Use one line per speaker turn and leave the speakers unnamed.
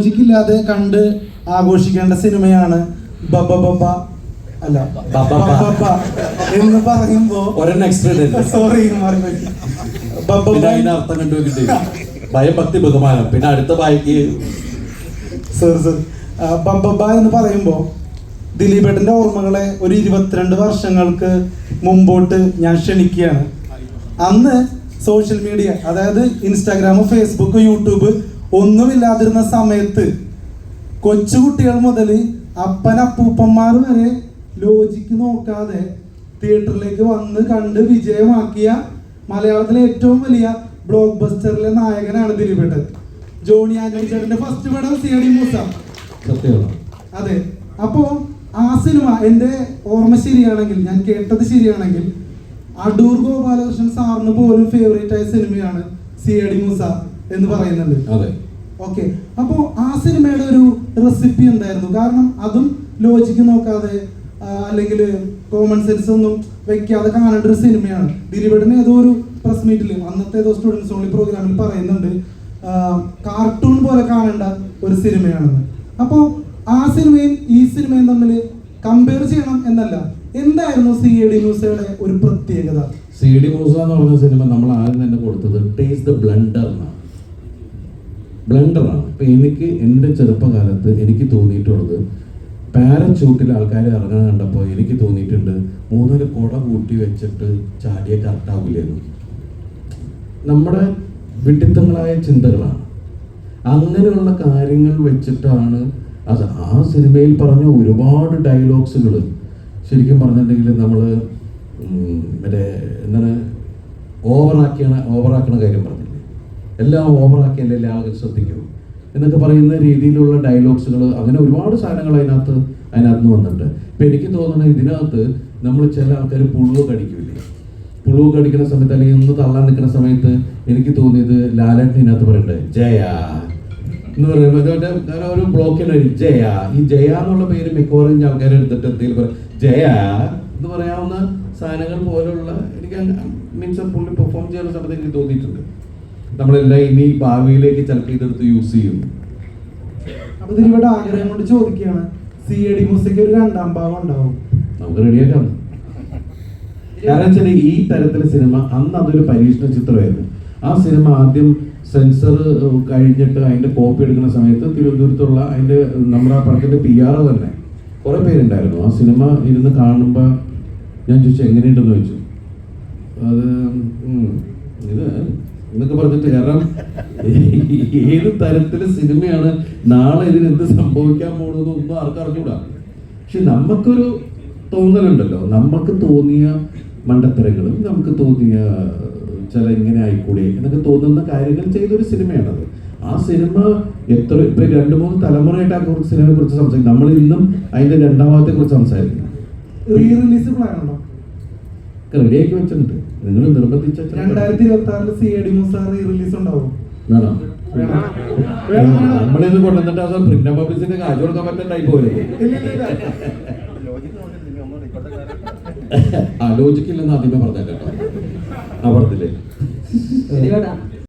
ലോജിക്കില്ലാതെ കണ്ട് ആഘോഷിക്കേണ്ട സിനിമയാണ് ബബ ബബ അല്ല
ബബ
എന്ന് പറയുമ്പോ. സോറി. ബബ
അർത്ഥം കണ്ടുപോയി ഭയം ഭക്തി ബഹുമാനം. പിന്നെ അടുത്ത ബായിക്ക്
സോറി സോറി ബബബ എന്ന് പറയുമ്പോ ദിലീപേട്ടന്റെ ഓർമ്മകളെ ഒരു ഇരുപത്തിരണ്ട് വർഷങ്ങൾക്ക് മുമ്പോട്ട് ഞാൻ ക്ഷണിക്കുകയാണ്. അന്ന് സോഷ്യൽ മീഡിയ അതായത് ഇൻസ്റ്റാഗ്രാം ഫേസ്ബുക്ക് യൂട്യൂബ് ഒന്നുമില്ലാതിരുന്ന സമയത്ത് കൊച്ചുകുട്ടികൾ മുതൽ അപ്പനപ്പൂപ്പന്മാർ വരെ ലോജിക്ക് നോക്കാതെ തിയേറ്ററിലേക്ക് വന്ന് കണ്ട് വിജയമാക്കിയ മലയാളത്തിലെ ഏറ്റവും വലിയ ബ്ലോക്ക് ബസ്റ്ററിലെ നായകനാണ് ദിലീപേട്ടൻ. ജോണി ആന്റണി ചേട്ടന്റെ ഫസ്റ്റ് പടം സി ഡി മൂസ. അതെ. അപ്പോ ആ സിനിമ എന്റെ ഓർമ്മ ശരിയാണെങ്കിൽ ഞാൻ കേട്ടത് ശരിയാണെങ്കിൽ അടൂർ ഗോപാലകൃഷ്ണൻ സാറിന് പോലും ഫേവറേറ്റ് ആയ സിനിമയാണ് സി ഡി മൂസ. എന്ന് പറയുന്നുണ്ട്.
അതെ.
ഓക്കെ. അപ്പോ ആ സിനിമയുടെ ഒരു റെസിപ്പി എന്തായിരുന്നു? കാരണം അതും ലോജിക്ക് നോക്കാതെ അല്ലെങ്കിൽ കോമൺ സെൻസ് ഒന്നും വെക്കാതെ കാണേണ്ട ഒരു സിനിമയാണ്. ദിലീപേട്ടൻ ഏതോ ഒരു പ്രസ് മീറ്റിൽ അന്നത്തെ ഏതോ സ്റ്റുഡൻസ് ഓൺലി പ്രോഗ്രാമിൽ പറയുന്നുണ്ട് കാർട്ടൂൺ പോലെ കാണേണ്ട ഒരു സിനിമയാണെന്ന്. അപ്പോൾ ആ സിനിമയും ഈ സിനിമയും തമ്മിൽ കമ്പയർ ചെയ്യണം എന്നല്ല. എന്തായിരുന്നു സി എ ഡി ന്യൂസയുടെ ഒരു പ്രത്യേകത?
സി ഡി മൂസ എന്ന് പറഞ്ഞ സിനിമ നമ്മൾ ആദ്യം തന്നെ കൊടുത്തത് ടേസ്റ്റ് ദ ബ്ലണ്ടർ എന്നാണ്. ബ്ലണ്ടറാണ് ഇപ്പം എനിക്ക് എന്റെ ചെറുപ്പകാലത്ത് എനിക്ക് തോന്നിയിട്ടുള്ളത് പാരച്ചൂട്ടിൽ ആൾക്കാർ ഇറങ്ങാൻ കണ്ടപ്പോൾ എനിക്ക് തോന്നിയിട്ടുണ്ട് മൂന്നര കുട കൂട്ടി വെച്ചിട്ട് ചാടിയ കറക്റ്റാവില്ലെന്ന് നമ്മുടെ വിഡിത്തങ്ങളായ ചിന്തകളാണ്. അങ്ങനെയുള്ള കാര്യങ്ങൾ വെച്ചിട്ടാണ് അത് ആ സിനിമയിൽ പറഞ്ഞ ഒരുപാട് ഡയലോഗ്സുകൾ ശരിക്കും പറഞ്ഞിട്ടുണ്ടെങ്കിൽ നമ്മൾ മറ്റേ എന്താണ് ഓവറാക്കിയാണ് ഓവറാക്കണ കാര്യം പറഞ്ഞില്ലേ എല്ലാം ഓവറാക്കിയല്ലേ ആളുകൾ ശ്രദ്ധിക്കൂ. എന്നൊക്കെ പറയുന്ന രീതിയിലുള്ള ഡയലോഗ്സുകൾ അങ്ങനെ ഒരുപാട് സാധനങ്ങൾ അതിനകത്ത് അതിനകത്ത് നിന്ന് വന്നിട്ടുണ്ട്. ഇപ്പം എനിക്ക് തോന്നുന്നത് ഇതിനകത്ത് നമ്മൾ ചില ആൾക്കാർ പുഴുവ് കടിക്കൂലേ പുഴുവ് കടിക്കുന്ന സമയത്ത് അല്ലെങ്കിൽ ഒന്ന് തള്ളാൻ നിൽക്കുന്ന സമയത്ത് എനിക്ക് തോന്നിയത് ലാലേട്ടൻ ഇതിനകത്ത് പറയുന്നത് ജയ എന്ന് പറയുമ്പോൾ ഒരു- ബ്ലോക്കിൽ ജയ. ഈ ജയ എന്നുള്ള പേര് മിക്കവാറും ആൾക്കാർ എടുത്തിട്ട് എന്തെങ്കിലും പറയും ജയ എന്ന് പറയാവുന്ന സാധനങ്ങൾ പോലുള്ള എനിക്ക് മീൻസ് പുള്ളി പെർഫോം ചെയ്യുന്ന സമയത്ത് എനിക്ക് തോന്നിയിട്ടുണ്ട്. നമ്മളെല്ലാം ഇനി ഭാവിയിലേക്ക് ചിലപ്പോൾ ഇതെടുത്ത് യൂസ് ചെയ്യും.
അപ്പൊ ദിലീപേട്ട ആഗ്രഹം കൊണ്ട് ചോദിക്കുകയാണ് സി എ ഡി മ്യൂസിക് ഒരു രണ്ടാം ഭാഗം ഉണ്ടാവും.
നമുക്ക് റെഡിയാക്കാം കാരണം വെച്ചാൽ ഈ തരത്തിലെ സിനിമ അന്ന് അതൊരു പരീക്ഷണ ചിത്രമായിരുന്നു. ആ സിനിമ ആദ്യം സെൻസർ കഴിഞ്ഞിട്ട് അതിന്റെ കോപ്പി എടുക്കുന്ന സമയത്ത് തിരുവനന്തപുരത്തുള്ള അതിന്റെ നമ്മുടെ ആ പടത്തിന്റെ പി ആർ തന്നെ. കുറെ പേരുണ്ടായിരുന്നു. ആ സിനിമ ഇരുന്ന് കാണുമ്പോൾ ഞാൻ ചോദിച്ചു എങ്ങനെയുണ്ടെന്ന് ചോദിച്ചു? അത് ഇത് എന്നൊക്കെ പറഞ്ഞിട്ട് കാരണം ഏത് തരത്തിലെ സിനിമയാണ് നാളെ ഇതിന് എന്ത് സംഭവിക്കാൻ പോകുന്നത് ഒന്നും ആർക്കും അറിഞ്ഞൂടാ. പക്ഷെ നമുക്കൊരു തോന്നലുണ്ടല്ലോ. നമുക്ക് തോന്നിയ മണ്ടത്തരങ്ങളും നമുക്ക് തോന്നിയ ചില ഇങ്ങനെ ആയിക്കൂടെ എന്നൊക്കെ തോന്നുന്ന കാര്യങ്ങൾ ചെയ്തൊരു സിനിമയാണത്. ആ സിനിമ എത്ര ഇപ്പൊ രണ്ട് മൂന്ന് തലമുറയായിട്ട് ആ കുറച്ച് സിനിമയെ കുറിച്ച് സംസാരിക്കും. നമ്മൾ ഇന്നും അതിന്റെ രണ്ടാമത്തെ ഭാഗത്തെ കുറിച്ച് സംസാരിക്കും.
റീ റിലീസ് പ്ലാൻ ഉണ്ടോ
റെഡിയാക്കി വെച്ചിട്ടുണ്ട്. നിങ്ങൾ നിർബന്ധിച്ച
രണ്ടായിരത്തി ഇരുപത്തി ആറിൽ C A D Moosa release ഉണ്ടാവും.
നമ്മളിത് കൊണ്ടുവന്നിട്ട് അത് പ്രിന്റ് പബ്ലിസിന്റെ കാശ് കൊടുക്കാൻ പറ്റുന്ന ടൈപ്പ് പോലെ
ആ.
ആലോചിക്കില്ലെന്ന് ആദ്യമേ പറഞ്ഞേട്ടോ ആ പറഞ്ഞില്ലേ?